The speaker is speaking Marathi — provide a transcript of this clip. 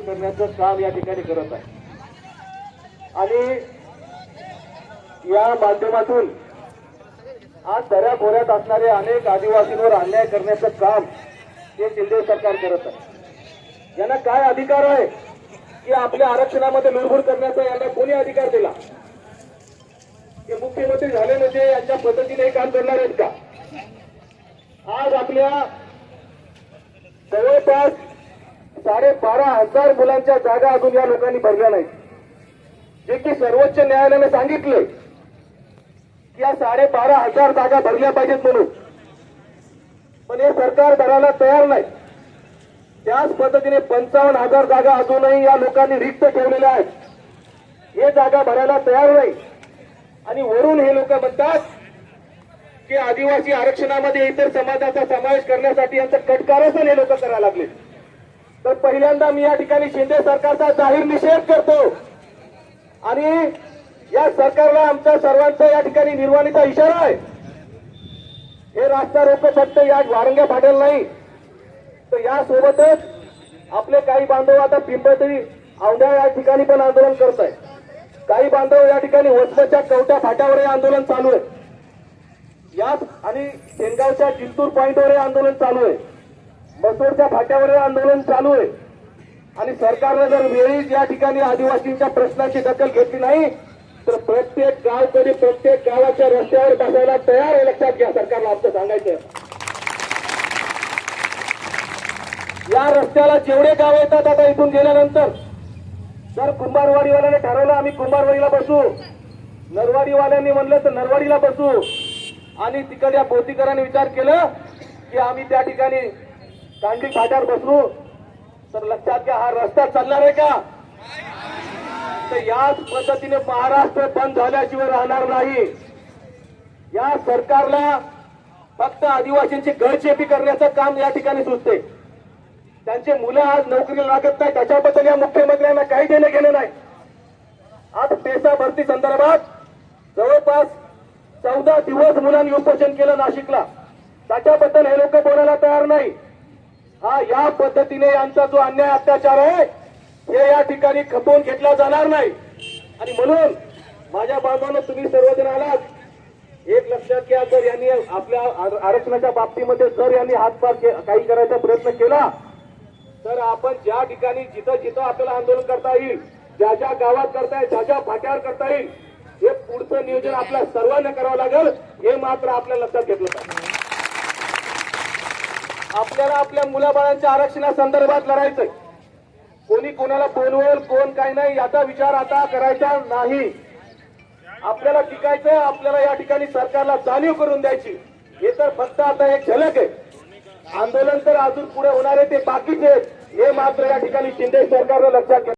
करण्याचं काम या ठिकाणी करत आहे. आणि या माध्यमातून आज दऱ्या खोऱ्यात असणारे अनेक आदिवासींवर अन्याय करण्याचं काम हे शिंदे सरकार करत आहे. यांना काय अधिकार आहे की आपल्या आरक्षणामध्ये लुडबुड करण्याचा यांना कोणी अधिकार दिला? हे मुख्यमंत्री झाले म्हणजे यांच्या पद्धतीने हे काम करणार आहेत का? आज आपल्या जवळपास साडेबारा हजार मुलांच्या जागा अजून या लोकांनी भरल्या नाहीत. जे की सर्वोच्च न्यायालयाने सांगितले की या साडेबारा हजार जागा भरल्या पाहिजेत म्हणून. पण हे सरकार भरायला तयार नाही. त्याच पद्धतीने पंचावन्न हजार जागा अजूनही या लोकांनी रिक्त ठेवलेल्या आहेत. हे जागा भरायला तयार नाही. आणि वरून हे लोक म्हणतात की आदिवासी आरक्षणामध्ये इतर समाजाचा समावेश करण्यासाठी यांचं कटकारस्थान हे लोक करायला लागले. तर पहिल्यांदा मी या ठिकाणी शिंदे सरकारचा जाहीर निषेध करतो. आणि या सरकारला आमच्या सर्वांचा या ठिकाणी निर्वाणीचा इशारा आहे. हे रास्ता रोको फक्त या वारंग्या फाटेल नाही. तर यासोबतच आपले काही बांधव आता पिंपळतरी औंढा या ठिकाणी पण आंदोलन करत आहे काही बांधव या ठिकाणी वसमतच्या कवट्या फाट्यावर हे आंदोलन चालू आहे. याच आणि शेनगावच्या जिंतूर पॉईंटवर हे आंदोलन चालू आहे. मसूरच्या फाट्यावर आंदोलन चालू आहे. आणि सरकारने जर वेळीच या ठिकाणी आदिवासींच्या प्रश्नाची दखल घेतली नाही तर प्रत्येक गावकरी प्रत्येक गावाच्या रस्त्यावर बसायला तयार आहे लक्षात घ्या सरकारला आमचं सांगायचं या रस्त्याला जेवढे गाव येतात आता इथून गेल्यानंतर जर कुंभारवाडीवाल्याने ठरवलं आम्ही कुंभारवाडीला बसू नरवाडीवाल्यांनी म्हणलं तर नरवाडीला बसू. आणि तिकडल्या बोतीकरांनी विचार केलं की आम्ही त्या ठिकाणी दांडी फाट्यावर बसलो. तर लक्षात घ्या हा रस्ता चालणार आहे का? तर याच पद्धतीने महाराष्ट्र बंद झाल्याशिवाय राहणार नाही. या सरकारला फक्त आदिवासींची गळचेपी करण्याचं काम या ठिकाणी सुचते त्यांचे मुलं आज नोकरीला लागत नाही त्याच्याबद्दल या मुख्यमंत्र्यांना काही देणं घेणं नाही. आज पेसा भरती संदर्भात जवळपास चौदा दिवस मुलांनी उपोषण केलं नाशिकला. त्याच्याबद्दल हे लोक बोलायला तयार नाही. हा या पद्धतीने यांचा जो अन्याय अत्याचार आहे हे या ठिकाणी खपवून घेतला जाणार नाही. आणि म्हणून माझ्या बांधवांनो तुम्ही सर्वजण आलात. एक लक्षात घ्या जर यांनी आपल्या आर- आरक्षणाच्या बाबतीमध्ये जर यांनी हातभार काही करायचा प्रयत्न केला तर आपण ज्या ठिकाणी जिथं जिथं आपल्याला आंदोलन करता येईल ज्या ज्या गावात करता येईल ज्या ज्या फाट्यावर करता येईल हे पुढचं नियोजन आपल्या सर्वांना करावं लागेल हे मात्र आपल्या लक्षात घेतलं पाहिजे. आपल्याला आपल्या मुलाबाळांच्या आरक्षणासंदर्भात लढायचंय. कोणी कोणाला बोलवेल कोण काय नाही याचा विचार आता करायचा नाही. आपल्याला टिकायचं आपल्याला या ठिकाणी सरकारला जाणीव करून द्यायची. हे तर फक्त आता एक झलक आहे. आंदोलन तर अजून पुढे होणार आहे ते बाकीचे आहेत. हे मात्र या ठिकाणी शिंदे सरकारनं लक्षात घ्या